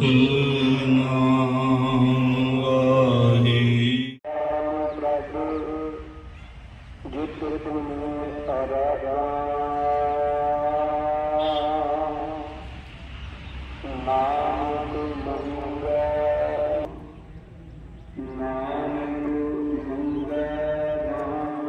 ਸਤਨਾਮ ਵਾਹਿਗੁਰੂ ਜਿਤ ਤੁਮੇ ਆਰਾਧਨਾ ਨਾਮ ਮੰਗੈ ਨਾਮ ਮੰਗੈ ਨਾਮ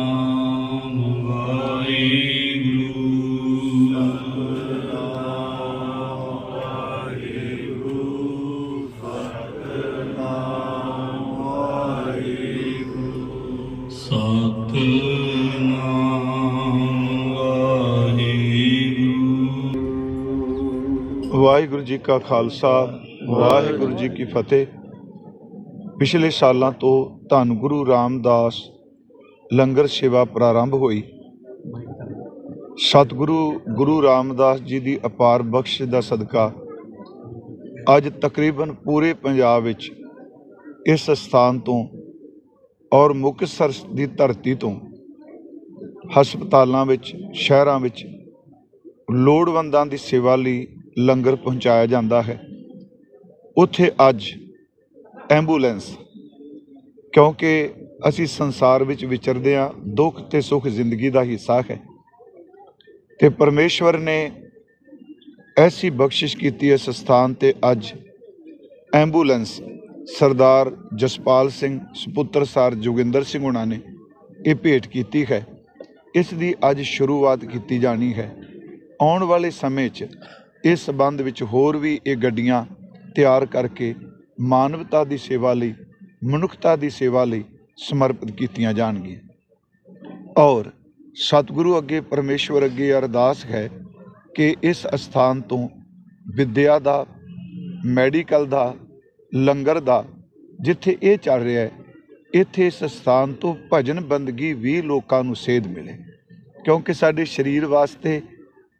ਵਾਹਿਗੁਰੂ ਜੀ ਕਾ ਖਾਲਸਾ, ਵਾਹਿਗੁਰੂ ਜੀ ਕੀ ਫਤਿਹ। ਪਿਛਲੇ ਸਾਲਾਂ ਤੋਂ ਧੰਨ ਗੁਰੂ ਰਾਮਦਾਸ ਲੰਗਰ ਸੇਵਾ ਪ੍ਰਾਰੰਭ ਹੋਈ। ਸਤਿਗੁਰੂ ਗੁਰੂ ਰਾਮਦਾਸ ਜੀ ਦੀ ਅਪਾਰ ਬਖਸ਼ ਦਾ ਸਦਕਾ ਅੱਜ ਤਕਰੀਬਨ ਪੂਰੇ ਪੰਜਾਬ ਵਿੱਚ ਇਸ ਸਥਾਨ ਤੋਂ ਔਰ ਮੁਕਤਸਰ ਦੀ ਧਰਤੀ ਤੋਂ ਹਸਪਤਾਲਾਂ ਵਿੱਚ, ਸ਼ਹਿਰਾਂ ਵਿੱਚ ਲੋੜਵੰਦਾਂ ਦੀ ਸੇਵਾ ਲਈ ਲੰਗਰ ਪਹੁੰਚਾਇਆ ਜਾਂਦਾ ਹੈ। ਉੱਥੇ ਅੱਜ ਐਂਬੂਲੈਂਸ, ਕਿਉਂਕਿ ਅਸੀਂ ਸੰਸਾਰ ਵਿੱਚ ਵਿਚਰਦੇ ਹਾਂ, ਦੁੱਖ ਤੇ ਸੁੱਖ ਜ਼ਿੰਦਗੀ ਦਾ ਹਿੱਸਾ ਹੈ। ਤੇ ਪਰਮੇਸ਼ਵਰ ਨੇ ਐਸੀ ਬਖਸ਼ਿਸ਼ ਕੀਤੀ ਇਸ ਸਥਾਨ ਤੇ ਅੱਜ ਐਂਬੂਲੈਂਸ ਸਰਦਾਰ ਜਸਪਾਲ ਸਿੰਘ ਸੁਪੁੱਤਰ ਸਰ ਜੋਗਿੰਦਰ ਸਿੰਘ ਉਹਨਾਂ ਨੇ ਇਹ ਭੇਟ ਕੀਤੀ ਹੈ। ਇਸ ਦੀ ਅੱਜ ਸ਼ੁਰੂਆਤ ਕੀਤੀ ਜਾਣੀ ਹੈ। ਆਉਣ ਵਾਲੇ ਸਮੇਂ 'ਚ ਇਸ ਸਬੰਧ ਵਿੱਚ ਹੋਰ ਵੀ ਇਹ ਗੱਡੀਆਂ ਤਿਆਰ ਕਰਕੇ ਮਾਨਵਤਾ ਦੀ ਸੇਵਾ ਲਈ, ਮਨੁੱਖਤਾ ਦੀ ਸੇਵਾ ਲਈ ਸਮਰਪਿਤ ਕੀਤੀਆਂ ਜਾਣਗੀਆਂ। ਔਰ ਸਤਿਗੁਰੂ ਅੱਗੇ ਪਰਮੇਸ਼ਵਰ ਅੱਗੇ ਅਰਦਾਸ ਹੈ ਕਿ ਇਸ ਅਸਥਾਨ ਤੋਂ ਵਿੱਦਿਆ ਦਾ, ਮੈਡੀਕਲ ਦਾ ਲੰਗਰ ਦਾ, ਜਿੱਥੇ ਇਹ ਚੱਲ ਰਿਹਾ ਹੈ, ਇੱਥੇ ਇਸ ਸਥਾਨ ਤੋਂ ਭਜਨ ਬੰਦਗੀ ਵੀ ਲੋਕਾਂ ਨੂੰ ਸੇਧ ਮਿਲੇ। ਕਿਉਂਕਿ ਸਾਡੇ ਸਰੀਰ ਵਾਸਤੇ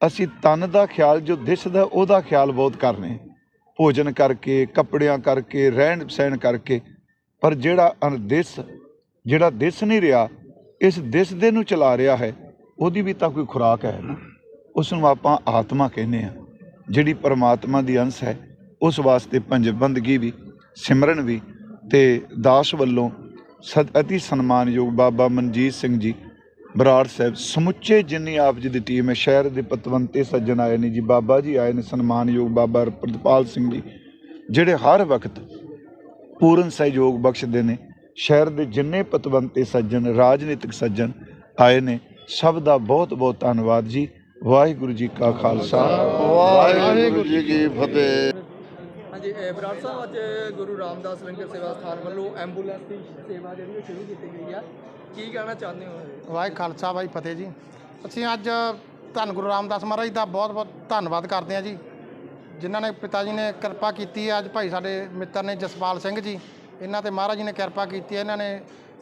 ਅਸੀਂ ਤਨ ਦਾ ਖਿਆਲ, ਜੋ ਦਿਸਦਾ ਉਹਦਾ ਖਿਆਲ ਬਹੁਤ ਕਰਨੇ ਭੋਜਨ ਕਰਕੇ, ਕੱਪੜਿਆਂ ਕਰਕੇ, ਰਹਿਣ ਸਹਿਣ ਕਰਕੇ, ਪਰ ਜਿਹੜਾ ਅਨਦਿਸ ਜਿਹੜਾ ਦਿਸ ਨਹੀਂ ਰਿਹਾ, ਇਸ ਦਿਸ ਦੇ ਨੂੰ ਚਲਾ ਰਿਹਾ ਹੈ, ਉਹਦੀ ਵੀ ਤਾਂ ਕੋਈ ਖੁਰਾਕ ਹੈ ਨਾ। ਉਸ ਨੂੰ ਆਪਾਂ ਆਤਮਾ ਕਹਿੰਦੇ ਆ ਜਿਹੜੀ ਪਰਮਾਤਮਾ ਦੀ ਅੰਸ਼ ਹੈ, ਉਸ ਵਾਸਤੇ ਪੰਜ ਬੰਦਗੀ ਵੀ ਸਿਮਰਨ ਵੀ ਤੇ ਦਾਸ ਵੱਲੋਂ ਸਦ ਅਤੀ ਸਨਮਾਨਯੋਗ ਬਾਬਾ ਮਨਜੀਤ ਸਿੰਘ ਜੀ, ਬਰਾੜ ਸਾਹਿਬ, ਸਮੁੱਚੇ ਜਿੰਨੀ ਆਪ ਜੀ ਦੀ ਟੀਮ ਹੈ, ਸ਼ਹਿਰ ਦੇ ਪਤਵੰਤੇ ਸੱਜਣ ਆਏ ਨੇ ਜੀ, ਬਾਬਾ ਜੀ ਆਏ ਨੇ, ਸਨਮਾਨਯੋਗ ਬਾਬਾ ਪ੍ਰਤਪਾਲ ਸਿੰਘ ਜੀ, ਜਿਹੜੇ ਹਰ ਵਕਤ ਪੂਰਨ ਸਹਿਯੋਗ ਬਖਸ਼ਦੇ ਨੇ, ਸ਼ਹਿਰ ਦੇ ਜਿੰਨੇ ਪਤਵੰਤੇ ਸੱਜਣ, ਰਾਜਨੀਤਿਕ ਸੱਜਣ ਆਏ ਨੇ, ਸਭ ਦਾ ਬਹੁਤ ਬਹੁਤ ਧੰਨਵਾਦ ਜੀ, ਵਾਹਿਗੁਰੂ ਜੀ ਕਾ ਖਾਲਸਾ। ਵਾਹਿਗੁਰੂ ਜੀ ਕੀ ਫਤਿਹ। ਹਾਂਜੀ ਬਰਾੜ ਸਾਹਿਬ, ਅੱਜ ਗੁਰੂ ਰਾਮਦਾਸ ਲੰਗਰ ਸੇਵਾ ਸਥਾਨ ਵੱਲੋਂ ਐਂਬੂਲੈਂਸ ਦੀ ਸੇਵਾ ਜਿਹੜੀ ਉਹ ਸ਼ੁਰੂ ਕੀਤੀ ਗਈ ਆ। ਕੀ ਕਹਿਣਾ ਚਾਹੁੰਦੇ ਹੋ? ਵਾਹਿ ਖਾਲਸਾ ਵਾਹਿ ਫਤਿਹ ਜੀ। ਅਸੀਂ ਅੱਜ ਧੰਨ ਗੁਰੂ ਰਾਮਦਾਸ ਮਹਾਰਾਜ ਦਾ ਬਹੁਤ ਬਹੁਤ ਧੰਨਵਾਦ ਕਰਦੇ ਹਾਂ ਜੀ, ਜਿਨ੍ਹਾਂ ਨੇ ਪਿਤਾ ਜੀ ਨੇ ਕਿਰਪਾ ਕੀਤੀ ਹੈ। ਅੱਜ ਭਾਈ ਸਾਡੇ ਮਿੱਤਰ ਨੇ ਜਸਪਾਲ ਸਿੰਘ ਜੀ, ਇਹਨਾਂ ਤੇ ਮਹਾਰਾਜ ਜੀ ਨੇ ਕਿਰਪਾ ਕੀਤੀ ਹੈ। ਇਹਨਾਂ ਨੇ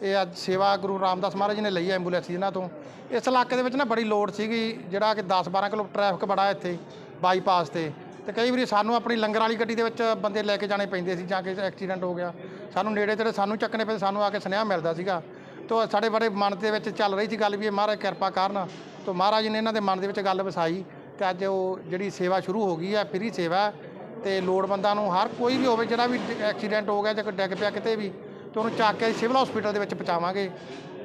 ਇਹ ਅੱਜ ਸੇਵਾ ਗੁਰੂ ਰਾਮਦਾਸ ਮਹਾਰਾਜ ਜੀ ਨੇ ਲਈ ਹੈ ਐਂਬੂਲੈਂਸ ਇਹਨਾਂ ਤੋਂ। ਇਸ ਇਲਾਕੇ ਦੇ ਵਿੱਚ ਨਾ ਬੜੀ ਲੋੜ ਸੀਗੀ, ਜਿਹੜਾ ਕਿ 10 12 ਕਿਲੋਮੀਟਰ ਟ੍ਰੈਫਿਕ ਬੜਾ ਇੱਥੇ ਬਾਈਪਾਸ ਤੇ। ਤੇ ਕਈ ਵਾਰੀ ਸਾਨੂੰ ਆਪਣੀ ਲੰਗਰ ਵਾਲੀ ਗੱਡੀ ਦੇ ਵਿੱਚ ਬੰਦੇ ਲੈ ਕੇ ਜਾਣੇ ਪੈਂਦੇ ਸੀ ਜਾਂ ਕਿ ਐਕਸੀਡੈਂਟ ਹੋ ਗਿਆ। ਸਾਨੂੰ ਨੇੜੇ ਤੇੜੇ ਸਾਨੂੰ ਚੱਕਣੇ ਪੈਂਦੇ, ਸਾਨੂੰ ਆ ਕੇ ਸੁਨੇਹਾ ਮਿਲਦਾ ਸੀਗਾ। ਤੋ ਸਾਡੇ ਬੜੇ ਮਨ ਦੇ ਵਿੱਚ ਚੱਲ ਰਹੀ ਸੀ ਗੱਲ ਵੀ ਇਹ ਮਹਾਰਾਜ ਕਿਰਪਾ ਕਰਨ। ਤੋ ਮਹਾਰਾਜ ਨੇ ਇਹਨਾਂ ਦੇ ਮਨ ਦੇ ਵਿੱਚ ਗੱਲ ਵਸਾਈ ਤੇ ਅੱਜ ਉਹ ਜਿਹੜੀ ਸੇਵਾ ਸ਼ੁਰੂ ਹੋ ਗਈ ਹੈ, ਫ੍ਰੀ ਸੇਵਾ ਹੈ। ਤੇ ਲੋੜਵੰਦਾਂ ਨੂੰ ਹਰ ਕੋਈ ਵੀ ਹੋਵੇ, ਜਿਹੜਾ ਵੀ ਐਕਸੀਡੈਂਟ ਹੋ ਗਿਆ ਜਾਂ ਕੋਈ ਡਿੱਗ ਪਿਆ ਕਿਤੇ ਵੀ, ਤੇ ਉਹਨੂੰ ਚੱਕ ਕੇ ਸਿਵਲ ਹਸਪੀਟਲ ਦੇ ਵਿੱਚ ਪਹੁੰਚਾਵਾਂਗੇ।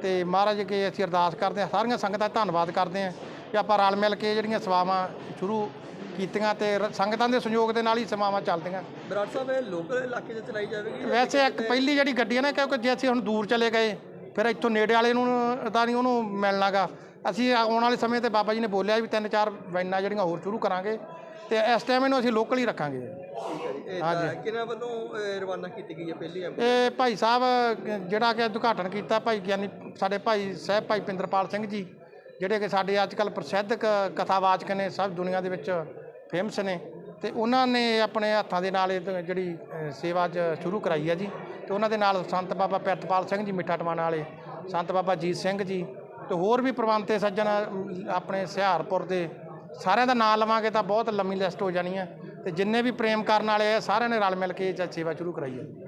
ਤੇ ਮਹਾਰਾਜ ਅੱਗੇ ਅਸੀਂ ਅਰਦਾਸ ਕਰਦੇ ਹਾਂ, ਸਾਰੀਆਂ ਸੰਗਤਾਂ ਦਾ ਧੰਨਵਾਦ ਕਰਦੇ ਹਾਂ ਕਿ ਆਪਾਂ ਰਲ ਮਿਲ ਕੇ ਜਿਹੜੀਆਂ ਸੇਵਾਵਾਂ ਸ਼ੁਰੂ ਕੀਤੀਆਂ ਤੇ ਰ- ਸੰਗਤਾਂ ਦੇ ਸਹਿਯੋਗ ਦੇ ਨਾਲ ਹੀ ਸੇਵਾਵਾਂ ਚੱਲਦੀਆਂ। ਬਰਾੜ ਸਾਹਿਬ ਇਹ ਲੋਕਲ ਇਲਾਕੇ 'ਚ ਚਲਾਈ ਜਾਵੇਗੀ ਜਾਂ ਵੈਸੇ ਇੱਕ ਪਹਿਲੀ ਜਿਹੜੀ ਗੱਡੀ ਹੈ ਨਾ ਕਿਉਂਕਿ ਜੇ ਅਸੀਂ ਹੁਣ ਦੂਰ ਚਲੇ ਗਏ ਫਿਰ ਇੱਥੋਂ ਨੇੜੇ ਵਾਲੇ ਨੂੰ ਤਾਂ ਨਹੀਂ ਉਹਨੂੰ ਮਿਲਣਾਗਾ। ਅਸੀਂ ਆਉਣ ਵਾਲੇ ਸਮੇਂ ਤੇ ਬਾਬਾ ਜੀ ਨੇ ਬੋਲਿਆ ਵੀ ਤਿੰਨ ਚਾਰ ਵੈਨਾਂ ਜਿਹੜੀਆਂ ਹੋਰ ਸ਼ੁਰੂ ਕਰਾਂਗੇ ਤੇ ਇਸ ਟਾਈਮ ਇਹਨੂੰ ਅਸੀਂ ਲੋਕਲ ਹੀ ਰੱਖਾਂਗੇ। ਇਹ ਤਾਂ ਕਿਹਨਾਂ ਵੱਲੋਂ ਰਵਾਨਾ ਕੀਤੀ ਗਈ ਹੈ ਪਹਿਲੀ ਐਂਬੂਲੈਂਸ ਇਹ ਭਾਈ ਸਾਹਿਬ ਅ, ਜਿਹੜਾ ਕਿ ਉਦਘਾਟਨ ਕੀਤਾ ਭਾਈ ਗਿਆਨੀ ਸਾਡੇ ਭਾਈ ਸਾਹਿਬ ਭਾਈ ਪਿੰਦਰਪਾਲ ਸਿੰਘ ਜੀ ਜਿਹੜੇ ਕਿ ਸਾਡੇ ਅੱਜ ਕੱਲ ਪ੍ਰਸਿੱਧ ਕ- ਕਥਾਵਾਚਕ ਨੇ ਸਭ ਦੁਨੀਆ ਦੇ ਵਿੱਚ। ਫੇਮਸ ਨੇ। ਤੇ ਉਹਨਾਂ ਨੇ ਆਪਣੇ ਹੱਥਾਂ ਦੇ ਨਾਲ ਇਹ ਜਿਹੜੀ ਸੇਵਾ ਜ ਸ਼ੁਰੂ ਕਰਾਈ ਹੈ ਜੀ। ਤੇ ਉਹਨਾਂ ਦੇ ਨਾਲ ਸੰਤ ਬਾਬਾ ਪਿਰਤਪਾਲ ਸਿੰਘ ਜੀ ਮਿੱਠਾ ਟਵਾਣਾ ਵਾਲੇ, ਸੰਤ ਬਾਬਾ ਜੀਤ ਸਿੰਘ ਜੀ ਤੇ ਹੋਰ ਵੀ ਪ੍ਰਬੰਧਤੇ ਸੱਜਣ ਆਪਣੇ ਸਿਹਾਰਪੁਰ ਦੇ ਸਾਰਿਆਂ ਦਾ ਨਾਮ ਲਵਾਂਗੇ ਤਾਂ ਬਹੁਤ ਲੰਮੀ ਲਿਸਟ ਹੋ ਜਾਣੀ ਹੈ ਤੇ ਜਿੰਨੇ ਵੀ ਪ੍ਰੇਮ ਕਰਨ ਵਾਲੇ ਆ, ਸਾਰਿਆਂ ਨੇ ਰਲ ਮਿਲ ਕੇ ਇਹ ਸੇਵਾ ਸ਼ੁਰੂ ਕਰਾਈ ਹੈ